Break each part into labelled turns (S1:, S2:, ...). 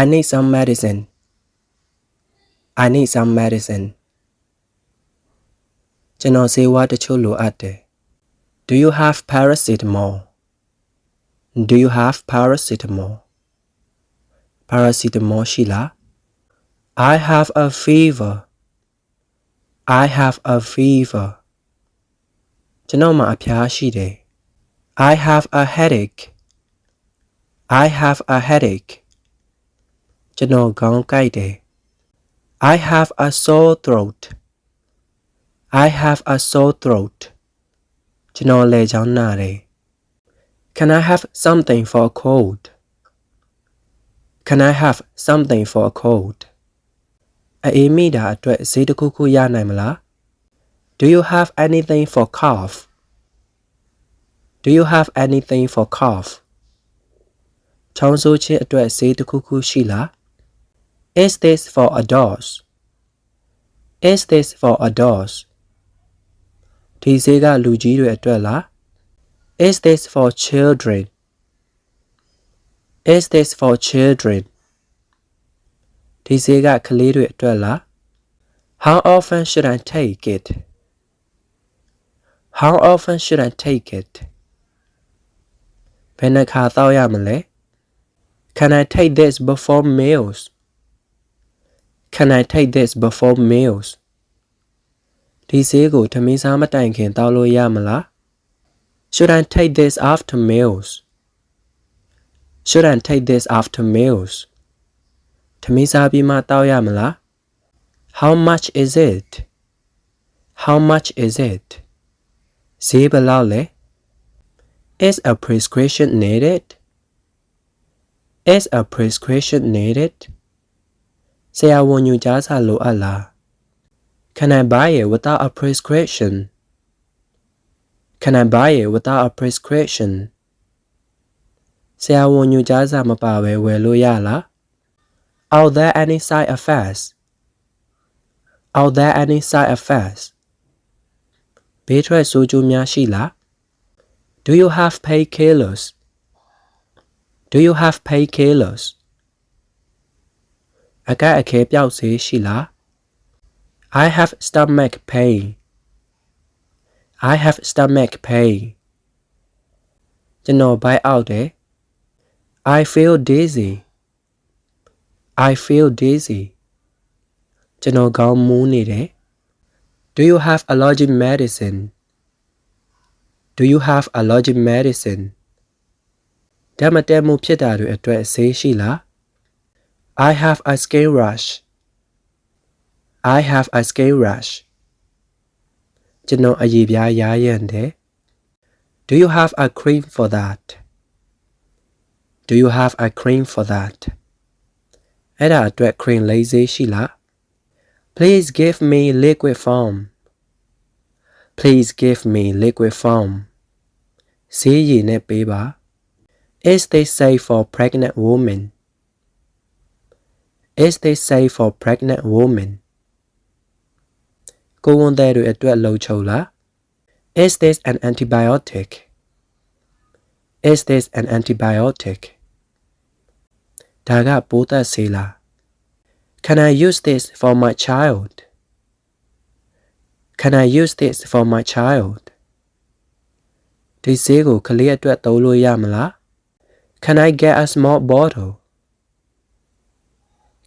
S1: I need some medicine. I need some medicine. ကျွန်တော်ဆေးဝါးတချို့လိုအပ်တယ် Do you have paracetamol? Do you have paracetamol? Paracetamol ရှိလား I have a fever. I have a fever. ကျွန်တော်မှာအဖျားရှိတယ် I have a headache. I have a headache. ကျွန်တော်ခေါင်းကိုက်တယ် I have a sore throat. I have a sore throat. ကျွန်တော်လေချောင်းနာတယ် Can I have something for a cold? Can I have something for a cold? အေးမိတာအတွက်ဈေးတစ်ခုခုရနိုင်မလား Do you have anything for cough? Do you have anything for cough? ချောင်းဆိုးခြင်းအတွက်ဈေးတစ်ခုခုရှိလား Is this for adults? Is this for adults? ဒီဈေးကလူကြီးတွေအတွက်လား Is this for children? Is this for children? ဒီဈေးကကလေးတွေအတွက်လား How often should I take it? How often should I take it? ဘယ်နှခါတောက်ရမလဲ Can I take this before meals? Can I take this before meals? ဒီဈေးကိုထမင်းစားမတိုင်ခင်တောက်လို့ရမလား Should I take this after meals? Should I take this after meals? ထမင်းစားပြီးမှတောက်ရမလား How much is it? How much is it? ဈေးဘယ်လောက်လဲ Is a prescription needed? Is a prescription needed? ဆရာဝန်ညွှန်ကြားစာလိုအပ်လား Can I buy it without a prescription? Can I buy it without a prescription? ဆရာဝန်ညွှန်ကြားစာမပါဘဲဝယ်လို့ရလား Are there any side effects? Are there any side effects? ဘေးထွက်ဆိုးကျိုးများရှိလား Do you have painkillers? Do you have painkillers? အကဲအခဲပြောက်ဆေးရှိလား I have stomach pain. I have stomach pain. ကျွန်တော်ဘိုက်အောက်တယ် I feel dizzy. I feel dizzy. ကျွန်တော်ခေါင်းမူးနေတယ် Do you have allergic medicine? Do you have allergic medicine? ဓာတ်မတည့်မှုဖြစ်တာတွေအတွက်ဆေးရှိလား I have a skin rash. I have a skin rash. ကျွန်တော်အရည်ပြားယားယံတယ် Do you have a cream for that? Do you have a cream for that? အဲ့ဒါအတွက် cream လေးစေးရှိလား Please give me liquid form. Please give me liquid form. ဆေးရည်နဲ့ပေးပါ Is this safe for pregnant women? Is this safe for pregnant women? ကိုယ်ဝန်သည်တွေအတွက်လုံခြုံလား Is this an antibiotic? Is this an antibiotic? ဒါကပိုးသက်ဆေးလား Can I use this for my child? Can I use this for my child? ဒီဆေးကိုကလေးအတွက်သုံးလို့ရမလား Can I get a small bottle?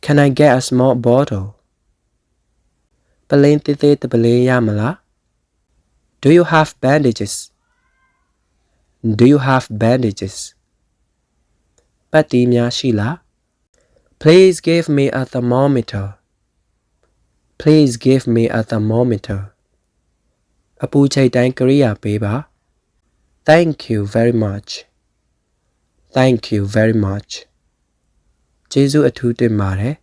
S1: Can I get a small bottle? ပလင်းသေးသေးတပလင်းရမလား Do you have bandages? Do you have bandages? ပတ်တီးများရှိလား Please give me a thermometer. Please give me a thermometer. အပူချိန်တိုင်းကရိယာပေးပါ Thank you very much. Thank you very much. ကျေးဇူးအထူးတင်ပါတယ်